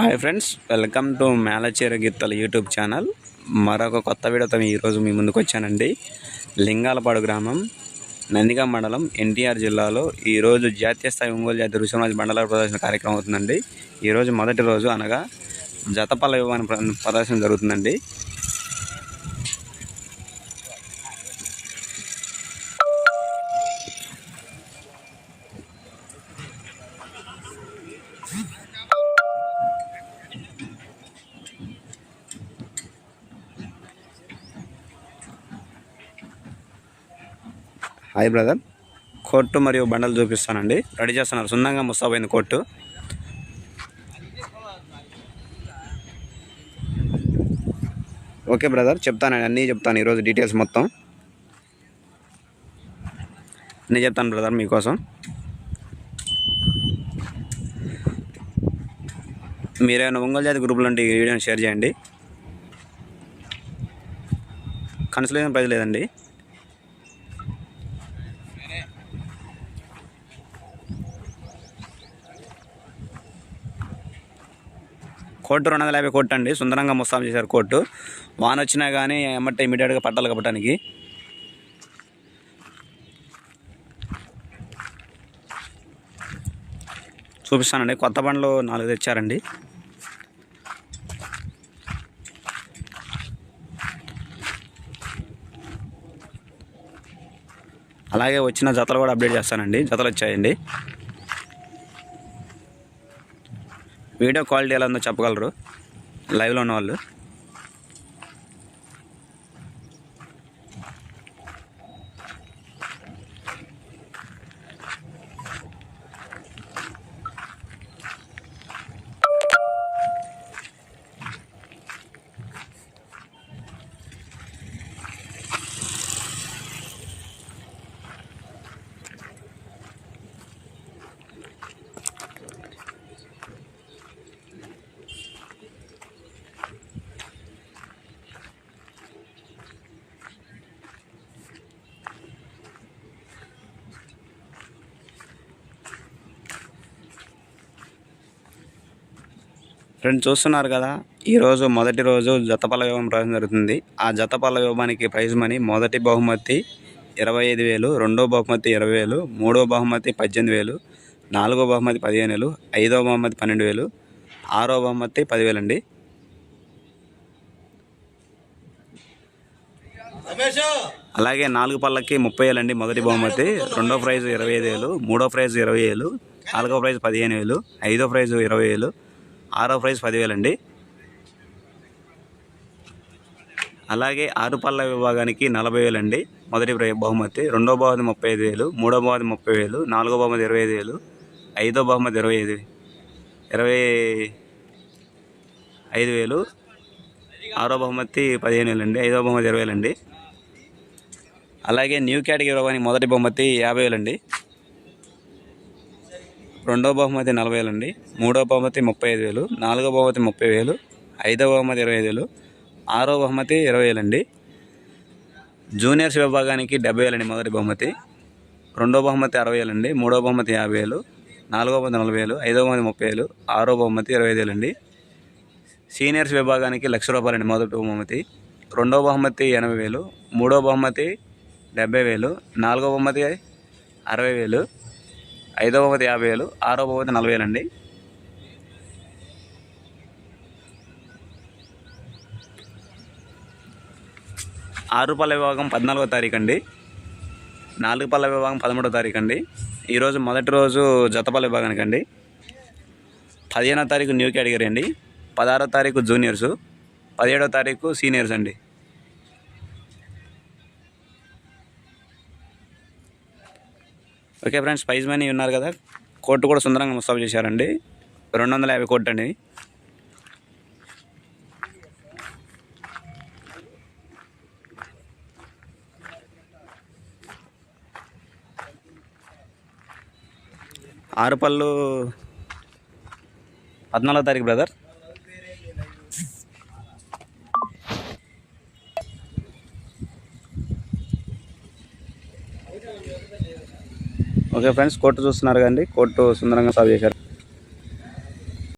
Hi friends welcome to మేళచీర గీతల YouTube channel. మరొక కొత్త వీడియోతో ఈరోజు మీ ముందుకు వచ్చానండి. లింగాలపాడు గ్రామం నందిగా మండలం ఎన్టీఆర్ జిల్లాలో ఈరోజు జాతీయ స్థాయి ఒంగోలు జాతి రుసుమాజ మండల ప్రదర్శన కార్యక్రమం అవుతుందండి. ఈరోజు మొదటి రోజు అనగా జతపల్ల విమాన ప్ర- ప్రదర్శన జరుగుతుందండి. హాయ్ బ్రదర్ కోర్టు మరియు బండలు చూపిస్తానండి. రెడీ చేస్తున్నారు. సున్నంగా ముస్తాబైంది కోర్టు ఓకే బ్రదర్ చెప్తాను అన్నీ చెప్తాను. ఈరోజు డీటెయిల్స్ మొత్తం. అన్నీ చెప్తాను బ్రదర్ మీకోసం. మీరేమైనా ఒంగోలు జాతి గ్రూపులు ఉంటే ఈ వీడియోని షేర్ చేయండి. కన్సలేషన్ ప్రైజ్ లేదండి. కోర్టు రెండు వందల యాభై కోర్టు అండి సుందరంగా ముస్తాం చేశారు కోర్టు. వాన వచ్చినా కానీ ఎమ్మటే ఇమీడియట్గా పట్టాలి కప్పటానికి చూపిస్తానండి. కొత్త బండ్లు నాలుగు తెచ్చారండి. అలాగే వచ్చిన జతలు కూడా అప్డేట్ చేస్తానండి. జతలు వచ్చాయండి. వీడియో క్వాలిటీ ఎలా ఉందో చెప్పగలరు? లైవ్లో ఉన్న వాళ్ళు ఫ్రెండ్స్ చూస్తున్నారు కదా ఈరోజు మొదటి రోజు జతపల్ల వ్యూహం ప్రవేశం జరుగుతుంది. ఆ జతపల్ల వ్యూహానికి ప్రైజ్ మనీ మొదటి బహుమతి ఇరవై ఐదు వేలు రెండో బహుమతి ఇరవై వేలు మూడో బహుమతి పద్దెనిమిది వేలు నాలుగో బహుమతి పదిహేను వేలు ఐదో బహుమతి పన్నెండు వేలు ఆరో బహుమతి పదివేలు అండి. అలాగే నాలుగు పళ్ళకి ముప్పై వేలు అండి మొదటి బహుమతి రెండో ప్రైజ్ ఇరవై ఐదు వేలు మూడో ప్రైజ్ ఇరవై వేలు నాలుగో ప్రైజ్ పదిహేను వేలు ఐదో ప్రైజ్ ఇరవై వేలు ఆరో ప్రైజ్ పదివేలు అండి అలాగే ఆరు పళ్ళ విభాగానికి నలభై వేలండి మొదటి బహుమతి రెండో బహుమతి ముప్పై ఐదు వేలు మూడో బహుమతి ముప్పై వేలు నాలుగో బహుమతి ఇరవై ఐదు వేలు ఐదో బహుమతి ఇరవై ఐదు ఇరవై ఐదు వేలు ఆరో బహుమతి పదిహేను వేలండి ఐదో బహుమతి ఇరవై వేలు అండి అలాగే న్యూ కేటగిరీ విభాగానికి మొదటి బహుమతి యాభై వేలు అండి రెండో బహుమతి నలభై వేలండి అండి మూడో బహుమతి ముప్పై ఐదు వేలు నాలుగో బహుమతి ముప్పై వేలు ఐదో బహుమతి ఇరవై ఐదు వేలు ఆరో బహుమతి ఇరవై వేలండి అండి జూనియర్స్ విభాగానికి డెబ్బై వేలండి మొదటి బహుమతి. రెండో బహుమతి అరవై వేలండి మూడో బహుమతి యాభై వేలు నాలుగో బహుమతి నలభై వేలు ఐదో బహుమతి ముప్పై వేలు ఆరో బహుమతి ఇరవై ఐదు వేలండి సీనియర్స్ విభాగానికి లక్ష రూపాయలండి మొదటి బహుమతి. రెండో బహుమతి ఎనభై వేలు మూడో బహుమతి డెబ్బై వేలు నాలుగో బహుమతి అరవై వేలు ఐదో బహుమతి యాభై వేలు ఆరో బహుమతి నలభై వేలండి. ఆరు పల్ల విభాగం పద్నాలుగో తారీఖు అండి నాలుగు పల్ల విభాగం పదమూడో తారీఖు అండి ఈరోజు మొదటి రోజు జతపల్ల విభాగానికి అండి పదిహేనో తారీఖు న్యూ కేటగిరీ అండి. పదహారో తారీఖు జూనియర్స్. పదిహేడో తారీఖు సీనియర్స్ అండి. ఓకే ఫ్రెండ్స్ ప్రైజ్ మనీ ఉన్నారు కదా? కోర్టు కూడా సుందరంగా ముస్తాబు చేశారండి. రెండు వందల యాభై కోర్టు అండి. ఆరు పళ్ళు పద్నాలుగో తారీఖు బ్రదర్. ఓకే ఫ్రెండ్స్ కోర్టు చూస్తున్నారు కండి కోర్టు సుందరంగా సాల్వ్ చేశారు.